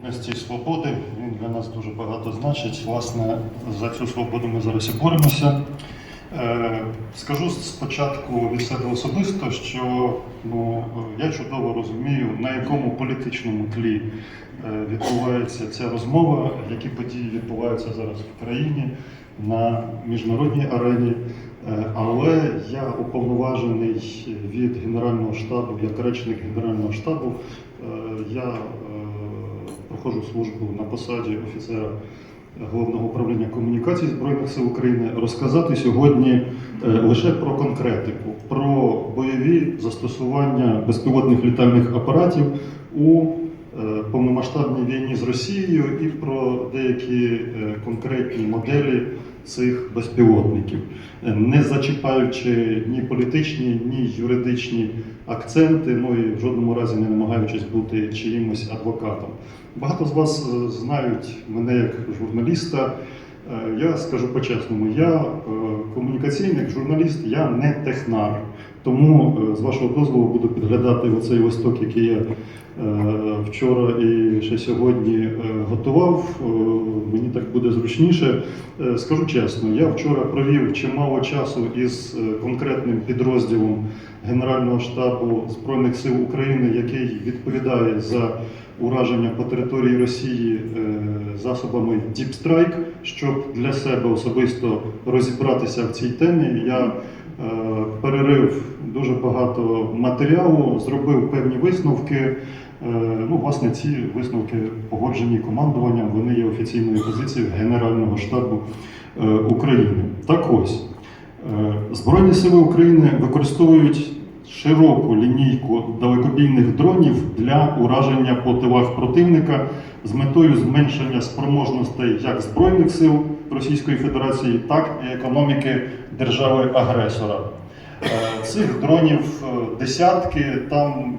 Гідності свободи. Він для нас дуже багато значить. Власне, за цю свободу ми зараз і боремося. Е, Скажу спочатку від себе особисто, що ну, я чудово розумію, на якому політичному тлі е, відбувається ця розмова, які події відбуваються зараз в країні на міжнародній арені. Е, Але я уповноважений від Генерального штабу, як речник Генерального штабу, я проходжу службу на посаді офіцера Головного управління комунікацій Збройних сил України розказати сьогодні е, лише про конкретику, про бойові застосування безпілотних літальних апаратів у е, повномасштабній війні з Росією і про деякі е, конкретні моделі цих безпілотників, Е, не зачіпаючи ні політичні, ні юридичні акценти, ну і в жодному разі не намагаючись бути чиїмось адвокатом. Багато з вас е, знають мене як журналіста. Е, Я скажу по-чесному, я комунікаційник, журналіст, я не технар. Тому е, з вашого дозволу буду підглядати оцей листок, який я е, вчора і ще сьогодні е, готував. Мені так буде зручніше. Скажу чесно, я вчора провів чимало часу із конкретним підрозділом Генерального штабу Збройних сил України, який відповідає за ураження по території Росії засобами Strike, щоб для себе особисто розібратися в цій темі. Я перерив дуже багато матеріалу, зробив певні висновки. Е, Ну, власне, ці висновки погоджені командуванням, вони є офіційною позицією Генерального штабу е, України. Так ось, е, Збройні сили України використовують широку лінійку далекобійних дронів для ураження по тилах противника з метою зменшення спроможностей як Збройних сил Російської Федерації, так і економіки держави-агресора. Е, Цих дронів е, десятки. Там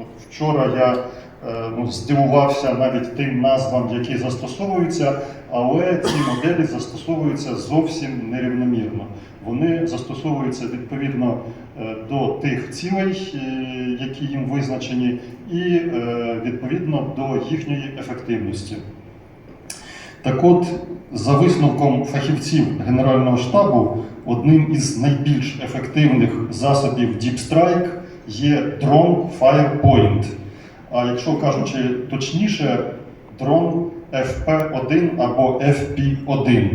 от вчора я е, ну, здивувався навіть тим назвам, які застосовуються, але ці моделі застосовуються зовсім нерівномірно. Вони застосовуються відповідно до тих цілей, які їм визначені, і відповідно до їхньої ефективності. Так от, за висновком фахівців Генерального штабу, одним із найбільш ефективних засобів Deep Strike є дрон Firepoint. А якщо кажучи точніше, дрон FP1 або FP1.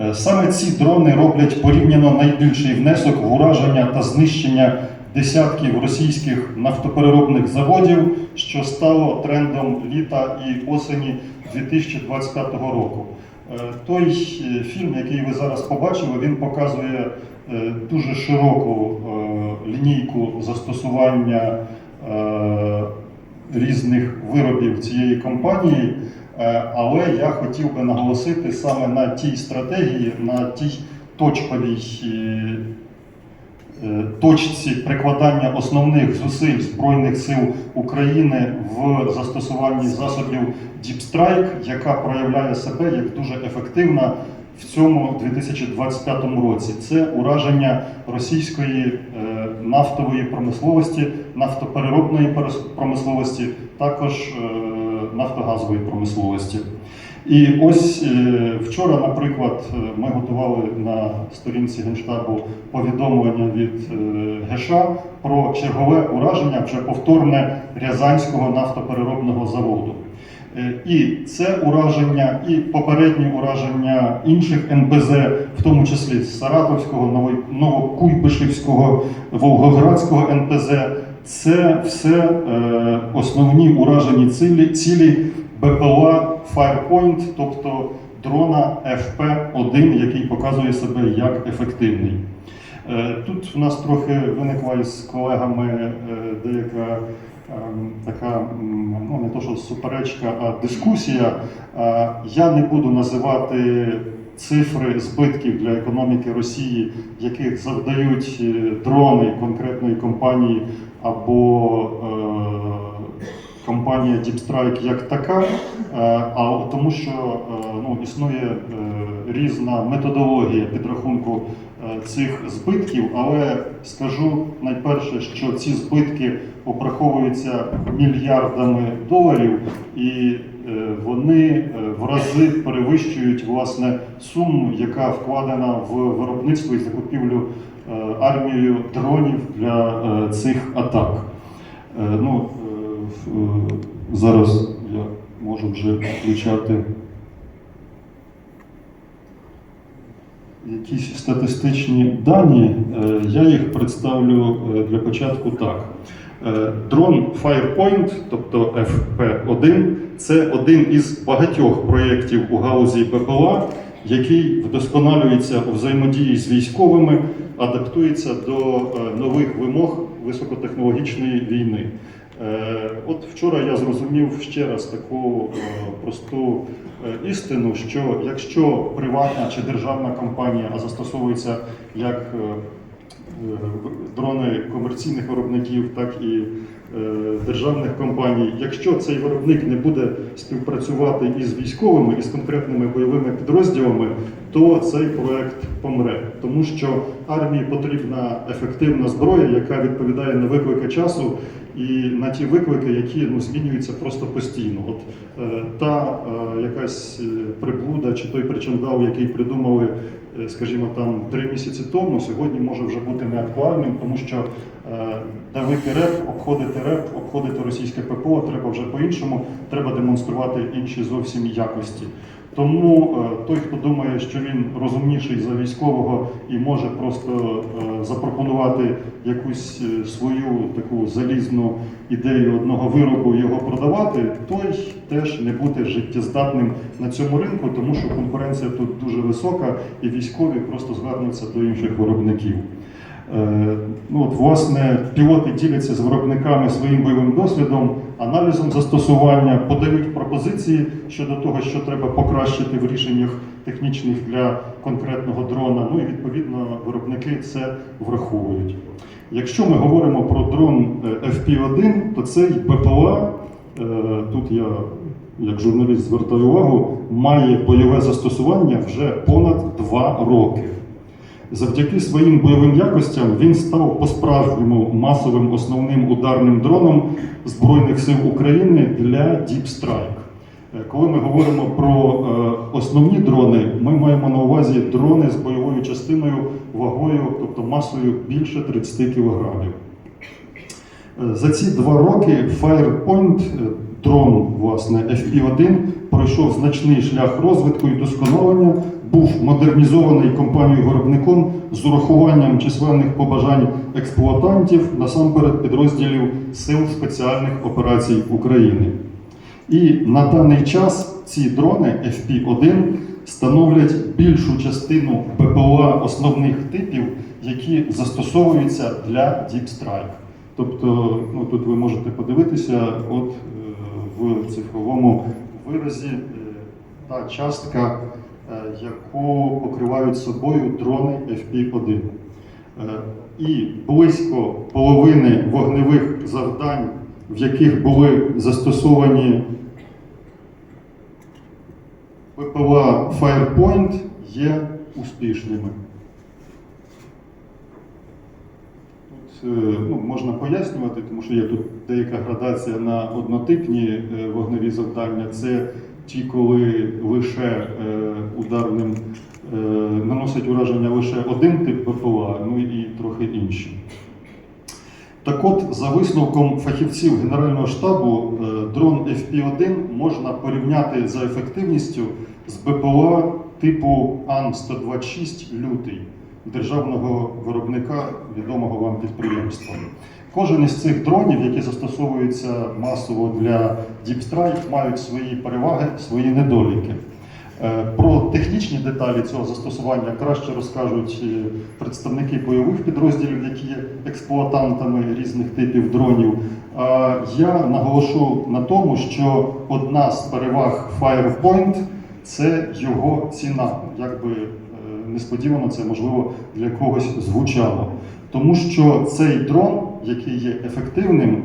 Е, Саме ці дрони роблять порівняно найбільший внесок в ураження та знищення десятків російських нафтопереробних заводів, що стало трендом літа і осені 2025 року. Е, Той е, фільм, який ви зараз побачили, він показує е, дуже широку лінійку застосування різних виробів цієї компанії. Але я хотів би наголосити саме на тій стратегії, на тій точковій точці прикладання основних зусиль Збройних сил України в застосуванні засобів Strike, яка проявляє себе як дуже ефективна в цьому 2025 році. Це ураження російської е, нафтової промисловості, нафтопереробної промисловості, також е, нафтогазової промисловості. І ось е, вчора, наприклад, е, ми готували на сторінці Генштабу повідомлення від е, ГШ про чергове ураження, вже повторне Рязанського нафтопереробного заводу. І це ураження, і попередні ураження інших НБЗ, в тому числі Саратовського, Ново- Новокуйбишевського, Волгоградського НПЗ, це все основні уражені цілі, цілі БПЛА Firepoint, тобто дрона FP-1, який показує себе як ефективний. Е, Тут у нас трохи виникла із колегами е, деяка ем, така, ну не то що суперечка, а дискусія. Е, Я не буду називати цифри збитків для економіки Росії, яких завдають дрони конкретної компанії або компанія Strike як така, а тому що е, ну, існує е, різна методологія підрахунку е, цих збитків, але скажу найперше, що ці збитки обраховуються мільярдами доларів, і е, вони е, в рази перевищують власне суму, яка вкладена в виробництво і закупівлю е, армією дронів для е, цих атак. Е, Ну, е, е, зараз можу вже включати якісь статистичні дані. Е, Я їх представлю е, для початку так. Е, Дрон Firepoint, тобто FP1, це один із багатьох проєктів у галузі ППЛА, який вдосконалюється у взаємодії з військовими, адаптується до нових вимог високотехнологічної війни. Е, От вчора я зрозумів ще раз таку е, просту е, істину, що якщо приватна чи державна компанія, застосовується як дрони комерційних виробників, так і державних компаній, якщо цей виробник не буде співпрацювати із військовими, із конкретними бойовими підрозділами, то цей проект помре, тому що армії потрібна ефективна зброя, яка відповідає на виклики часу і на ті виклики, які ну, змінюються просто постійно. От е, та е, якась е, приблуда чи той причандал, який придумали, е, скажімо, там три місяці тому, сьогодні може вже бути неактуальним, тому що е, давити реп, обходити реп, обходити російське ППО треба вже по-іншому, треба демонструвати інші зовсім якості. Тому е, той, хто думає, що він розумніший за військового і може просто е, запропонувати якусь е, свою таку залізну ідею одного виробу його продавати, той теж не буде життєздатним на цьому ринку, тому що конкуренція тут дуже висока, і військові просто звернуться до інших виробників. Е, Ну, от, власне, пілоти діляться з виробниками своїм бойовим досвідом, аналізом застосування, подають пропозиції щодо того, що треба покращити в рішеннях технічних для конкретного дрона. Ну і відповідно виробники це враховують. Якщо ми говоримо про дрон е, FP1, то цей БПЛА, е, тут я як журналіст звертаю увагу, має бойове застосування вже понад два роки. Завдяки своїм бойовим якостям він став по-справжньому масовим основним ударним дроном Збройних сил України для Deep Strike. Е, Коли ми говоримо про е, основні дрони, ми маємо на увазі дрони з бойовою частиною вагою, тобто масою більше 30 кг. Е, За ці два роки Firepoint, дрон, власне, FP1, пройшов значний шлях розвитку і досконалення, був модернізований компанією-виробником з урахуванням численних побажань експлуатантів, насамперед підрозділів Сил спеціальних операцій України. І на даний час ці дрони FP1 становлять більшу частину БПЛА основних типів, які застосовуються для Deep Strike. Тобто, ну, тут ви можете подивитися, от е, в цифровому виразі е, та частка, яку покривають собою дрони FP1. Е, І близько половини вогневих завдань, в яких були застосовані ППЛА Firepoint, є успішними. Е, ну, можна пояснювати, тому що є тут деяка градація на однотипні е, вогневі завдання. Це ті, коли лише е, ударним е, наносить ураження лише один тип ППЛА, ну і трохи інші. Так от, за висновком фахівців Генерального штабу, е, дрон FP1 можна порівняти за ефективністю з БПЛА типу Ан-126 Лютий державного виробника відомого вам підприємства. Кожен із цих дронів, які застосовуються масово для Strike, мають свої переваги, свої недоліки. Е, Про технічні деталі цього застосування краще розкажуть е, представники бойових підрозділів, які є експлуатантами різних типів дронів. А я наголошу на тому, що одна з переваг Firepoint це його ціна. Якби е, несподівано це можливо для когось звучало. Тому що цей дрон, який є ефективним,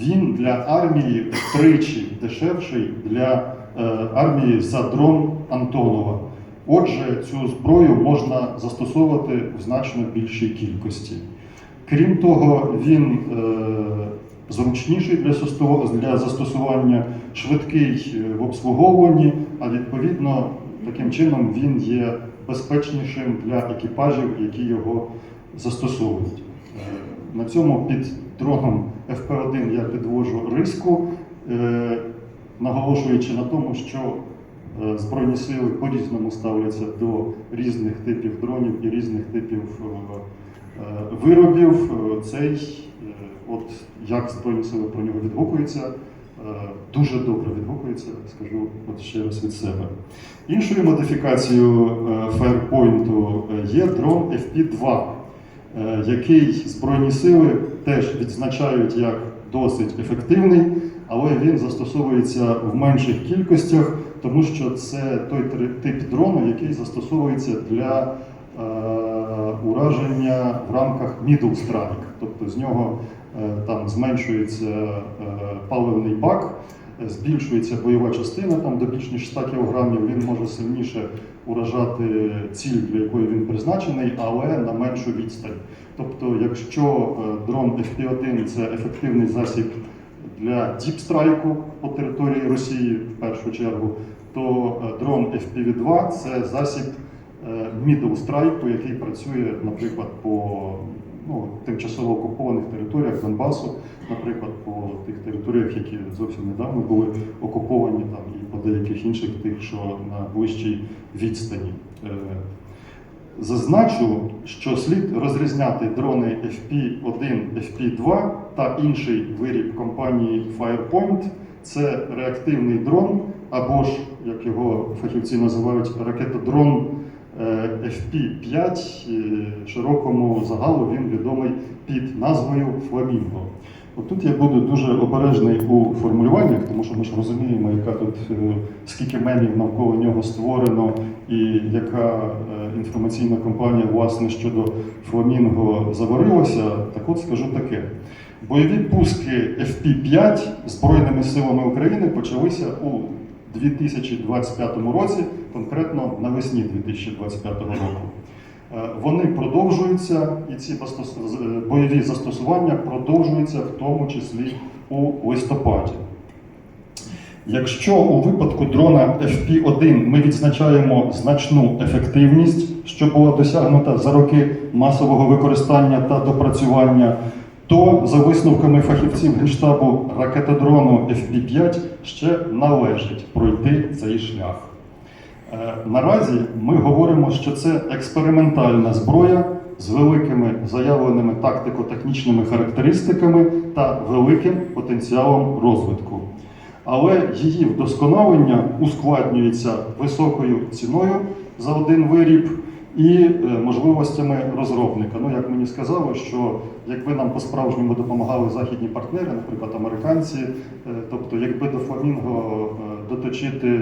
він для армії втричі дешевший для е, армії за дрон Антонова. Отже, цю зброю можна застосовувати в значно більшій кількості. Крім того, він е, зручніший для, застосування, швидкий е, в обслуговуванні, а відповідно таким чином він є безпечнішим для екіпажів, які його застосовують. На цьому під дроном FP1 я підвожу риску, е, наголошуючи на тому, що е, Збройні сили по-різному ставляться до різних типів дронів і різних типів е, виробів. Цей, от як Збройні сили про нього відгукуються, дуже добре відгукується, скажу от ще раз від себе. Іншою модифікацією Firepoint є дрон FP2, е, який Збройні сили теж відзначають як досить ефективний, але він застосовується в менших кількостях, тому що це той тип дрону, який застосовується для е, ураження в рамках middle strike. Тобто з нього е, там зменшується е, паливний бак, е, збільшується бойова частина там до більш ніж 100 кг, він може сильніше уражати ціль, для якої він призначений, але на меншу відстань. Тобто, якщо е, дрон FP1 це ефективний засіб для діпстрайку по території Росії в першу чергу, то е, дрон FPV-2 це засіб е, middle страйку, який працює, наприклад, по ну, тимчасово окупованих територіях Донбасу, наприклад, по тих територіях, які зовсім недавно були окуповані, там і по деяких інших тих, що на ближчій відстані. Е, Зазначу, що слід розрізняти дрони FP1, FP2 та інший виріб компанії Firepoint. Це реактивний дрон, або ж, як його фахівці називають, ракетодрон FP5. Е, Широкому загалу він відомий під назвою Фламінго. Отут я буду дуже обережний у формулюваннях, тому що ми ж розуміємо, яка тут е, скільки мемів навколо нього створено, і яка е, інформаційна кампанія власне щодо Фламінго заварилася. Так от скажу таке: бойові пуски FP5 Збройними силами України почалися у 2025 році, конкретно навесні 2025 року. Е, Вони продовжуються, і ці е, бойові застосування продовжуються в тому числі у листопаді. Якщо у випадку дрона FP1 ми відзначаємо значну ефективність, що була досягнута за роки масового використання та допрацювання, то за висновками фахівців Генштабу ракетодрону FP5 ще належить пройти цей шлях. Е, Наразі ми говоримо, що це експериментальна зброя з великими заявленими тактико-технічними характеристиками та великим потенціалом розвитку. Але її вдосконалення ускладнюється високою ціною за один виріб і е, можливостями розробника. Ну, як мені сказали, що якби нам по-справжньому допомагали західні партнери, наприклад, американці, е, тобто якби до Фламінго доточити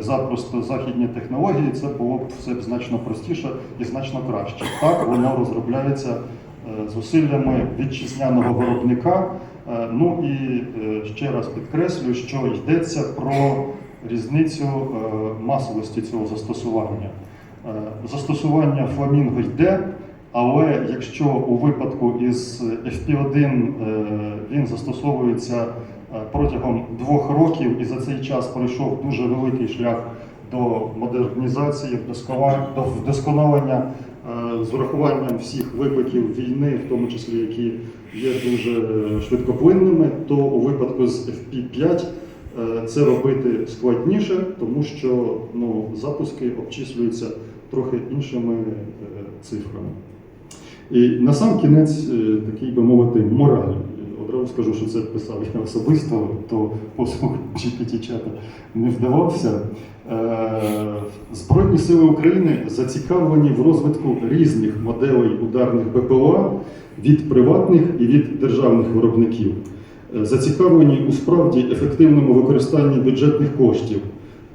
запросто західні технології, це було б все б значно простіше і значно краще. Так воно розробляється е, зусиллями вітчизняного виробника. Е, Ну і е, ще раз підкреслюю, що йдеться про різницю е, масовості цього застосування. Е, Застосування фламінго йде, але якщо у випадку із FP1 е, він застосовується е, протягом двох років і за цей час пройшов дуже великий шлях до модернізації, до вдосконалення е, з урахуванням всіх викликів війни, в тому числі які є дуже швидкоплинними, то у випадку з FP5 е, це робити складніше, тому що ну, запуски обчислюються трохи іншими е, цифрами. І на сам кінець такий би мовити мораль. Скажу, що це писав я особисто, то послуг GPT-чата не вдавався. Е, Збройні сили України зацікавлені в розвитку різних моделей ударних БПЛА від приватних і від державних виробників. Е, Зацікавлені у справді ефективному використанні бюджетних коштів,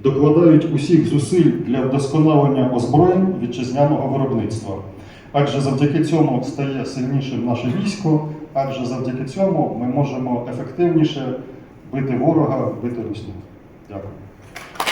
докладають усіх зусиль для вдосконалення озброєнь вітчизняного виробництва. Адже завдяки цьому стає сильнішим наше військо, адже завдяки цьому ми можемо ефективніше бити ворога, бити русню. Дякую.